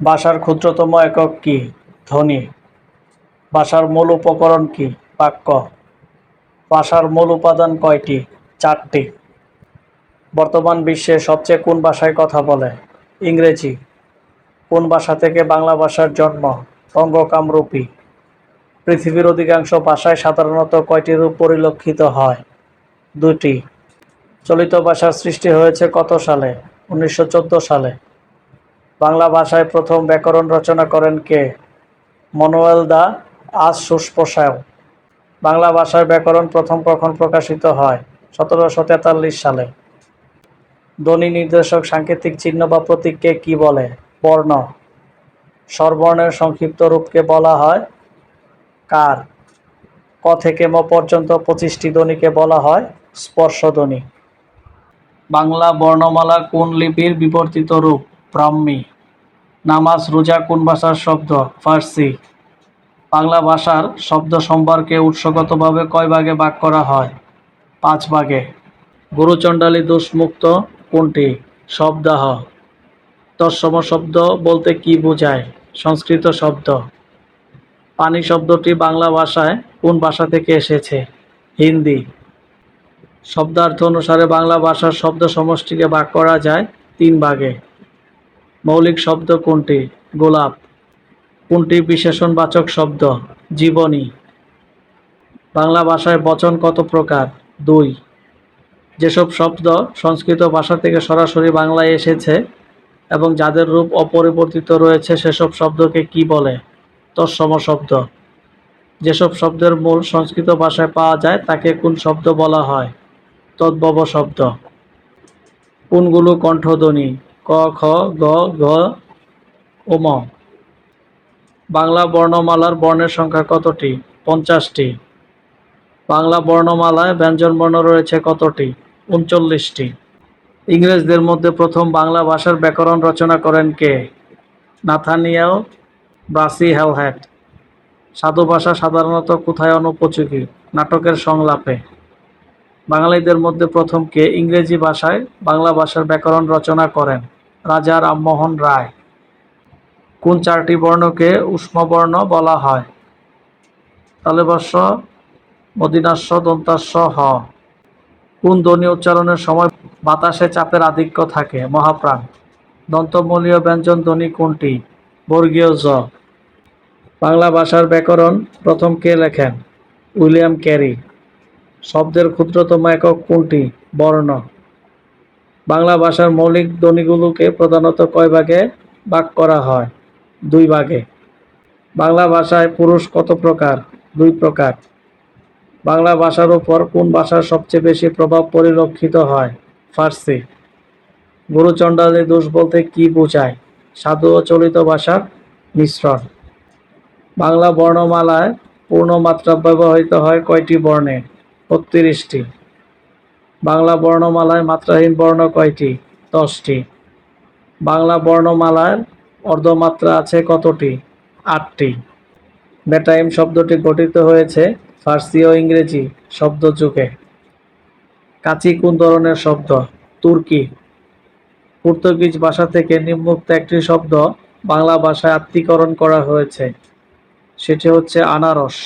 ভাষার ক্ষুদ্রতম একক কি? ধ্বনি ভাষার মূল উপকরণ কি? বাক্য। ভাষার মূল উপাদান কয়টি? চারটি। বর্তমান বিশ্বে সবচেয়ে কোন ভাষায় কথা বলে? ইংরেজি। কোন ভাষা থেকে বাংলা ভাষার জন্ম? অঙ্গকামরূপী পৃথিবীর অধিকাংশ ভাষায় সাধারণত কয়টি রূপ পরিলক্ষিত হয়? দুটি চলিত ভাষার সৃষ্টি হয়েছে কত সালে? উনিশশো চোদ্দ সালে। বাংলা ভাষায় প্রথম ব্যাকরণ রচনা করেন কে? মনোয়েল দা আজ সুস্পোষায় বাংলা ভাষায় ব্যাকরণ প্রথম কখন প্রকাশিত হয়? সতেরোশো তেতাল্লিশ সালে। ধ্বনি নির্দেশক সাংকেতিক চিহ্ন বা প্রতীককে কি বলে? বর্ণ। স্বরবর্ণের সংক্ষিপ্ত রূপকে বলা হয় কার। ক থেকে ম পর্যন্ত পঁচিশটি ধ্বনিকে বলা হয় স্পর্শধ্বনি। বাংলা বর্ণমালা কোন লিপির বিবর্তিত রূপ? ব্রাহ্মী। নামাজ, রোজা, কোন ভাষার শব্দ? ফার্সি। বাংলা ভাষার শব্দ সম্ভারকে উৎসগতভাবে কয় ভাগে ভাগ করা হয়? পাঁচ ভাগে। গুরুচণ্ডালী দোষমুক্ত কোনটি? শব্দাহ। তৎসম শব্দ বলতে কি বোঝায়? সংস্কৃত শব্দ। পানি শব্দটি বাংলা ভাষায় কোন ভাষা থেকে এসেছে? হিন্দি। শব্দার্থ অনুসারে বাংলা ভাষার শব্দ সমষ্টিকে ভাগ করা যায় তিন ভাগে। মৌলিক শব্দ কোনটি? গোলাপ। কোনটি বিশেষণবাচক শব্দ? জীবনী। বাংলা ভাষায় বচন কত প্রকার? দুই। যেসব শব্দ সংস্কৃত ভাষা থেকে সরাসরি বাংলায় এসেছে এবং যাদের রূপ অপরিবর্তিত রয়েছে, সেসব শব্দকে কি বলে? তৎসম শব্দ। যেসব শব্দের মূল সংস্কৃত ভাষায় পাওয়া যায়, তাকে কোন শব্দ বলা হয়? তদ্ভব শব্দ। কোনগুলো কণ্ঠধ্বনি? ক, খ, গ ঘ ও, ম। বাংলা বর্ণমালার বর্ণের সংখ্যা কতটি? পঞ্চাশটি। বাংলা বর্ণমালায় ব্যঞ্জনবর্ণ রয়েছে কতটি? উনচল্লিশটি। ইংরেজদের মধ্যে প্রথম বাংলা ভাষার ব্যাকরণ রচনা করেন কে? নাথানিয়াল ব্রাসি হেলহ্যাট সাধু ভাষা সাধারণত কোথায় অনুপযোগী? নাটকের সংলাপে। বাঙালিদের মধ্যে প্রথম কে? ইংরেজি ভাষায় বাংলা ভাষার ব্যাকরণ রচনা করেন। রাজা রামমোহন রায়। কোন চারটি বর্ণকে উষ্মবর্ণ বলা হয়? তালেবাস্য মদিনাস্য দন্তাস্য হ। কোন ধ্বনি উচ্চারণের সময় বাতাসে চাপের আধিক্য থাকে? মহাপ্রাণ। দন্তমূলীয় ব্যঞ্জন ধ্বনি কোনটি? বর্গীয় জ। বাংলা ভাষার ব্যাকরণ প্রথম কে লেখেন? William Carey. শব্দের ক্ষুদ্রতম একক কোনটি? বর্ণ। বাংলা ভাষার মৌলিক ধ্বনিগুলোকে প্রধানত কয় ভাগে ভাগ করা হয়? দুই ভাগে। বাংলা ভাষায় পুরুষ কত প্রকার? দুই প্রকার। বাংলা ভাষার উপর কোন ভাষার সবচেয়ে বেশি প্রভাব পরিলক্ষিত হয়? ফার্সি। গুরুচণ্ডালী দোষ বলতে কি বোঝায়? সাধু ও চলিত ভাষার মিশ্রণ। বাংলা বর্ণমালায় পূর্ণমাত্রা ব্যবহৃত হয় কয়টি বর্ণে? বত্রিশটি। বাংলা বর্ণমালায় মাত্রাহীন বর্ণ কয়টি? দশটি। বাংলা বর্ণমালার অর্ধমাত্রা আছে কতটি? আটটি। বেটাইম শব্দটি গঠিত হয়েছে ফার্সি ও ইংরেজি শব্দ যুগে। কাচি কোন ধরনের শব্দ, তুর্কি। পর্তুগিজ ভাষা থেকে নিম্নোক্ত একটি শব্দ বাংলা ভাষায় আত্মীকরণ করা হয়েছে। সেটি হচ্ছে আনারস।